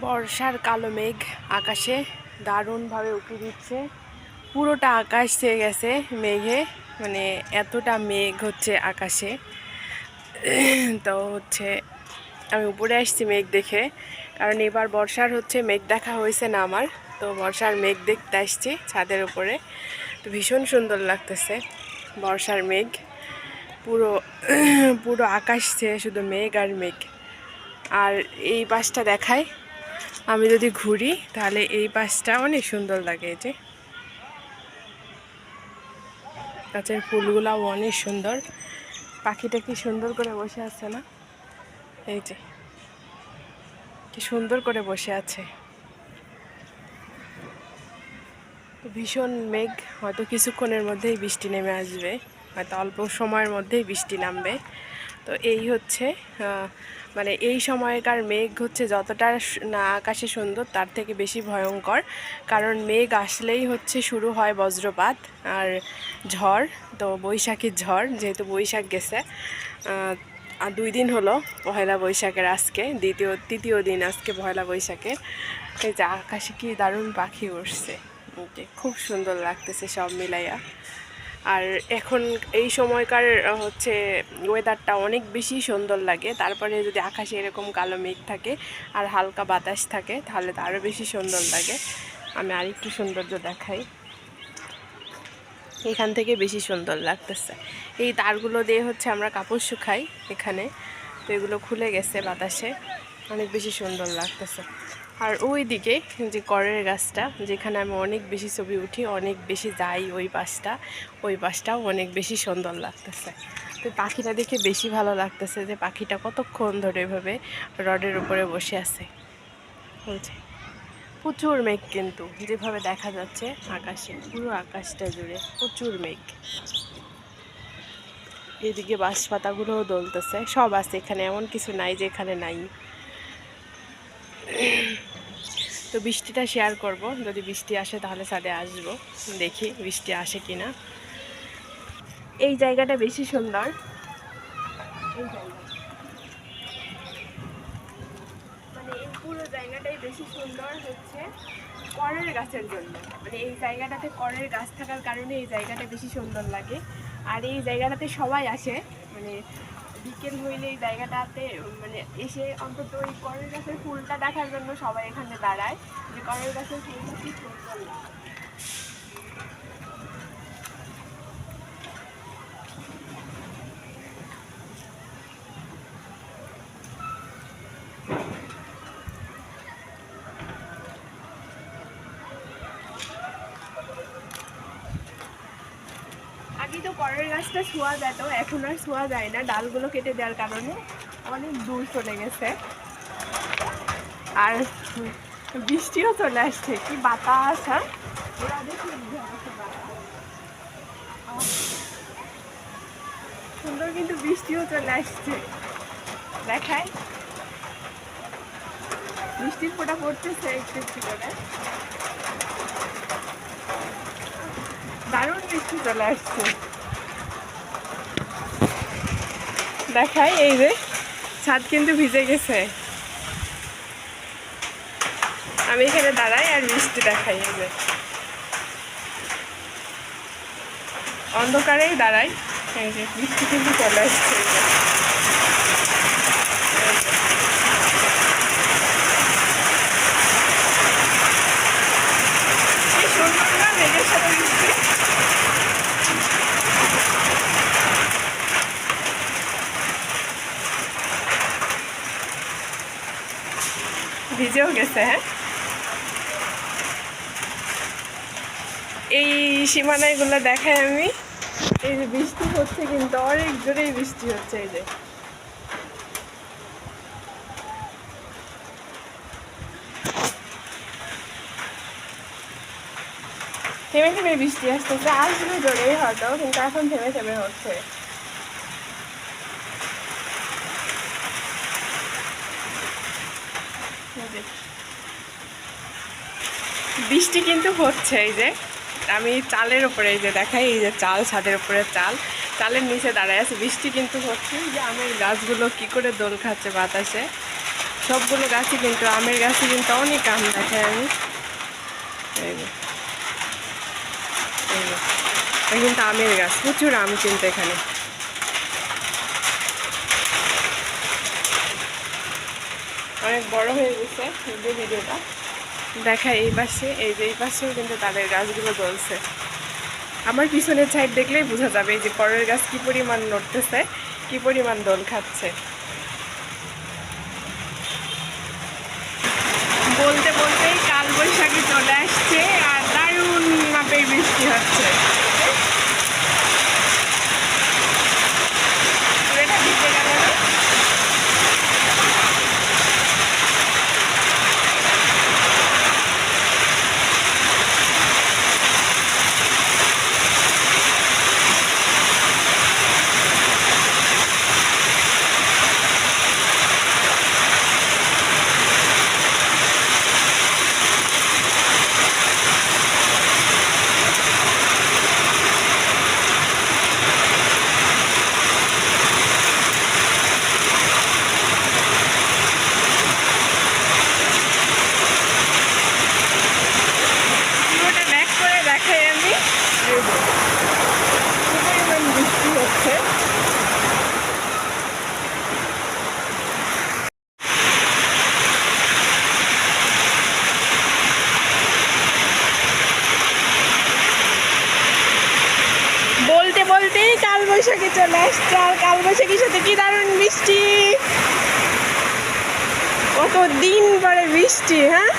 বর্ষার কালো মেঘ আকাশে দারুণভাবে উঁকি দিচ্ছে। পুরোটা আকাশ ছেয়ে গেছে মেঘে মানে এতটা মেঘ হচ্ছে আকাশে। তো হচ্ছে, আমি উপরে আসছি মেঘ দেখে, কারণ এবার বর্ষার হচ্ছে, মেঘ দেখা হয়েছে না আমার। তো বর্ষার মেঘ দেখতে আসছি ছাদের উপরে। তো ভীষণ সুন্দর লাগতেছে বর্ষার মেঘ। পুরো পুরো আকাশ ছেয়ে শুধু মেঘ আর মেঘ। আর এই পাশটা দেখায় আমি যদি ঘুরি, তাহলে এই পাশটা অনেক সুন্দর লাগে, এই যে। গাছের ফুলগুলাও অনেক সুন্দর। পাখিটা কি সুন্দর করে বসে আছে না? এই যে। কি সুন্দর করে বসে আছে। ভীষণ মেঘ, হয়তো কিছুক্ষণের মধ্যেই বৃষ্টি নেমে আসবে, হয়তো অল্প সময়ের মধ্যেই বৃষ্টি নামবে। তো এই হচ্ছে মানে এই সময়কার মেঘ হচ্ছে যতটা না আকাশে সুন্দর তার থেকে বেশি ভয়ঙ্কর। কারণ মেঘ আসলেই হচ্ছে শুরু হয় বজ্রপাত আর ঝড়, তো বৈশাখীর ঝড় যেহেতু বৈশাখ গেছে আর দুই দিন হলো পয়লা বৈশাখের আজকে, দ্বিতীয়, তৃতীয় দিন আজকে পয়লা বৈশাখের। এই যে আকাশে কি দারুণ পাখি উঠছে খুব সুন্দর লাগতেছে সব মিলাইয়া। আর এখন এই সময়কার হচ্ছে ওয়েদারটা অনেক বেশি সুন্দর লাগে। তারপরে যদি আকাশে এরকম কালো মেঘ থাকে আর হালকা বাতাস থাকে, তাহলে তো আরও বেশি সুন্দর লাগে। আমি আরেকটু সৌন্দর্য দেখাই। এখান থেকে বেশি সুন্দর লাগতেছে। এই তারগুলো দিয়ে হচ্ছে আমরা কাপড় শুকাই এখানে। তো এগুলো খুলে গেছে বাতাসে। অনেক বেশি সুন্দর লাগতেছে। আর ওই দিকে যে করের গাছটা, যেখানে আমি অনেক বেশি ছবি উঠি, অনেক বেশি যাই ওই পাশটা, ওই পাশটাও অনেক বেশি সুন্দর লাগতেছে। তো পাখিটা দেখে বেশি ভালো লাগতেছে যে পাখিটা কতক্ষণ ধরে এভাবে রডের উপরে বসে আছে। বলছে প্রচুর মেঘ কিন্তু, যেভাবে দেখা যাচ্ছে আকাশে, পুরো আকাশটা জুড়ে প্রচুর মেঘ। এদিকে বাঁশ পাতাগুলোও দলতেছে, সব আছে এখানে, এমন কিছু নাই যে এখানে নাই। তো বৃষ্টিটা শেয়ার করব। যদি বৃষ্টি আসে তাহলে ছাদে আসব। দেখি বৃষ্টি আসে কিনা। এই জায়গাটা বেশি সুন্দর। মানে এই পুরো জায়গাটাই বেশি সুন্দর হচ্ছে করের গাছের জন্য। মানে এই জায়গাটাতে করের গাছ থাকার কারণে এই জায়গাটা বেশি সুন্দর লাগে। আর এই জায়গাটাতে সবাই আসে। মানে বিকেল হইলে এই জায়গাটাতে মানে এসে অন্তত ওই করের গাছের ফুলটা দেখার জন্য সবাই এখানে দাঁড়ায়। যে করের গাছের ফুলটা কি সুন্দর তো করের গাছটা ছোঁয়া যেত এখন আর ছোঁয়া যায় না। ডালগুলো কেটে দেওয়ার কারণে অনেক দূর চলে গেছে। আর বৃষ্টিও চলে আসছে, কি বাতাস হ্যাঁ? ওরা সুন্দর কিন্তু বৃষ্টিও চলে আসছে। দেখায় বৃষ্টির ফোঁটা পড়তেছে একটু একটু করে। দারুণ বৃষ্টি চলে আসছে। দেখাই, এই যে ছাদ কিন্তু ভিজে গেছে। আমি এখানে দাঁড়াই আর বৃষ্টি দেখাই, এই যে। অন্ধকারেই দাঁড়াই, এই যে বৃষ্টি কিন্তু চলে আসছে এই যে। এই যে। কি সুন্দর না মেঘের সাথে বৃষ্টি ভিজেও গেছে হ্যাঁ? এই সীমানাগুলো দেখাই আমি। এই যে বৃষ্টি হচ্ছে কিন্তু, অনেক জোরেই বৃষ্টি হচ্ছে এই যে। থেমে থেমে বৃষ্টি আসতেছে, আসবে জোরেই হয়তো, কিন্তু এখন থেমে থেমে হচ্ছে। বৃষ্টি কিন্তু হচ্ছে, এই যে। আমি চালের উপরে এই যে দেখাই, এই যে চাল, ছাদের উপরে চাল। চালের নিচে দাঁড়ায় আছে, বৃষ্টি কিন্তু হচ্ছে যে আমের গাছগুলো কি করে দোল খাচ্ছে বাতাসে। সবগুলো গাছই কিন্তু, আমের গাছই কিন্তু অনেক আম দেখায় আমি। কিন্তু আমের গাছ, প্রচুর আম কিন্তু এখানে। অনেক বড় হয়ে গেছে ভিডিওটা। দেখা এই পাশে, এই যে এই পাশেও কিন্তু তাদের গাছগুলো জ্বলছে। আমার পিছনের সাইড দেখলেই বোঝা যাবে যে পরের গাছ কি পরিমাণ নড়তেছে, কি পরিমাণ দোল খাচ্ছে। বলতে বলতেই কাল বৈশাখী চলে আসছে আর দারুণ মাপের বৃষ্টি হচ্ছে পুরোটা ভিজে গেল না? পুরোটা ব্যাক করে দেখাই আমি এই যে, কি পরিমাণ বৃষ্টি হচ্ছে বলতে বলতেই কাল বৈশাখী চলে আসছে। আর কালবৈশাখীর সাথে কি দারুণ বৃষ্টি? কত দিন পরে বৃষ্টি হ্যাঁ?